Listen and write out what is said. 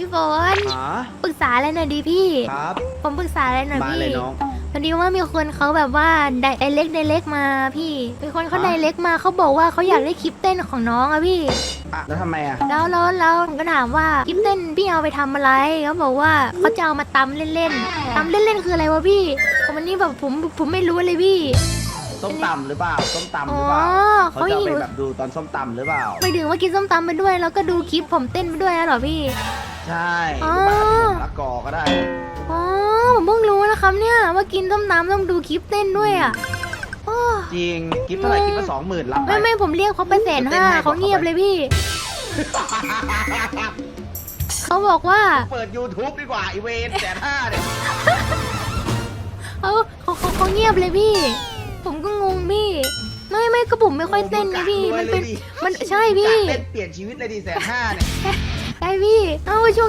พี่ฝนหาปรึกษาอะไรหน่อยดีพี่ ครับผมปรึกษาอะไรหน่อยมาพี่เลยน้อง พอดีว่ามีคนเขาแบบว่าไดไอเล็กไดเล็กมาพี่มีคนเขาไดเล็กมาเขาบอกว่าเขาอยากได้คลิปเต้นของน้องอะพี่ อะแล้วทำไมอะแล้วแล้วแล้วผมก็ถามว่าคลิปเต้นพี่เอาไปทำอะไรเขาบอกว่าเขาจะเอามาตำเล่นๆตำเล่นๆคืออะไรวะพี่ผมวันนี้แบบผมผมไม่รู้เลยพี่ ส้มตำหรือเปล่าส้มตำหอ๋รืออเปล่าเขาเขาจะเอาหิไปว แบบดูตอนส้มตำหรือเปล่า ไปถึงว่ากินส้มตำไปด้วย แล้วก็ดูคลิปผมเต้นไปด้วยแล้วเหรอพี่ ใช่อ๋อหรือว่าอาจจะเป็นมะละกอก็ได้ อ๋อผมเพิ่งรู้นะครับเนี่ยว่ากินส้มตำต้องดูคลิปเต้นด้วยอะโอ้จริงกิฟเท่าไหร่กิฟละสองหมื่นรับไป ไม่ไม่ผมเรียกเขาไปแสนห้าเขาเงียบเลยพี่ เขาบอกว่าเปิด YouTube ดีกว่าอีเวนแสนห้าเนี่ยเขาเขาเขาเขาเงียบเลยพี่ ผมก็งงพี่ ไม่ไม่ก็ผมไม่ค่อยเต้นไงพี่ มันเป็น มันใช่พี่เต้นเปลี่ยนชีวิตเลยดิแสนห้าเนี่ย ใช่พี่เอ้าช่วง